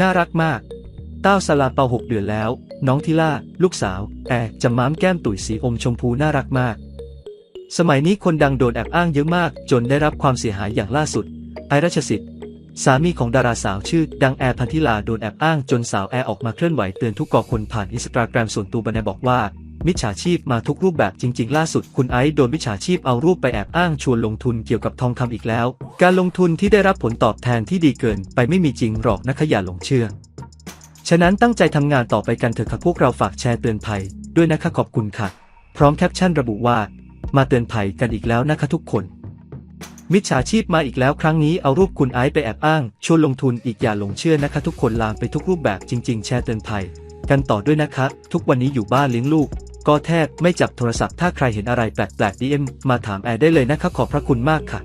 น่ารักมาก เต้าสลาเปาหกเดือนแล้ว น้องทิล่า ลูกสาว แอร์จะม้ามแก้มตุ๋ยสีอมชมพูน่ารักมาก สมัยนี้คนดังโดนแอบอ้างเยอะมาก จนได้รับความเสียหายอย่างล่าสุด ไอรัชสิทธิ์ สามีของดาราสาวชื่อ ดังแอร์พันธิลาโดนแอบอ้างจนสาวแอร์ออกมาเคลื่อนไหวเตือนทุกกอคนผ่านอินสตาแกรมส่วนตัวบันบอกว่า มิจฉาชีพมาทุกรูปแบบจริง ๆ ล่าสุดคุณไอซ์โดนมิจฉาชีพเอารูปไปแอบอ้างชวนลงทุนเกี่ยวกับทองคำอีกแล้ว การลงทุนที่ได้รับผลตอบแทนที่ดีเกิน ไปไม่มีจริงหรอกนะคะอย่าหลงเชื่อ ฉะนั้นตั้งใจทำงานต่อไปกันเถอะค่ะพวกเราฝากแชร์เตือนภัย ด้วยนะคะขอบคุณค่ะ พร้อมแคปชั่นระบุว่า มาเตือนภัยกันอีกแล้วนะคะทุกคน มิจฉาชีพมาอีกแล้วครั้งนี้เอารูปคุณไอซ์ไปแอบอ้างชวนลงทุนอีกอย่าหลงเชื่อนะคะ ทุกคนลามไปทุกรูปแบบจริง ๆ แชร์เตือนภัย กันต่อด้วยนะคะ ทุกวันนี้อยู่บ้านเลี้ยงลูก ก็แทบไม่จับโทรศัพท์ถ้าใครเห็นอะไรแปลกๆ DM มาถามแอร์ได้เลยนะคะขอบพระคุณมากค่ะ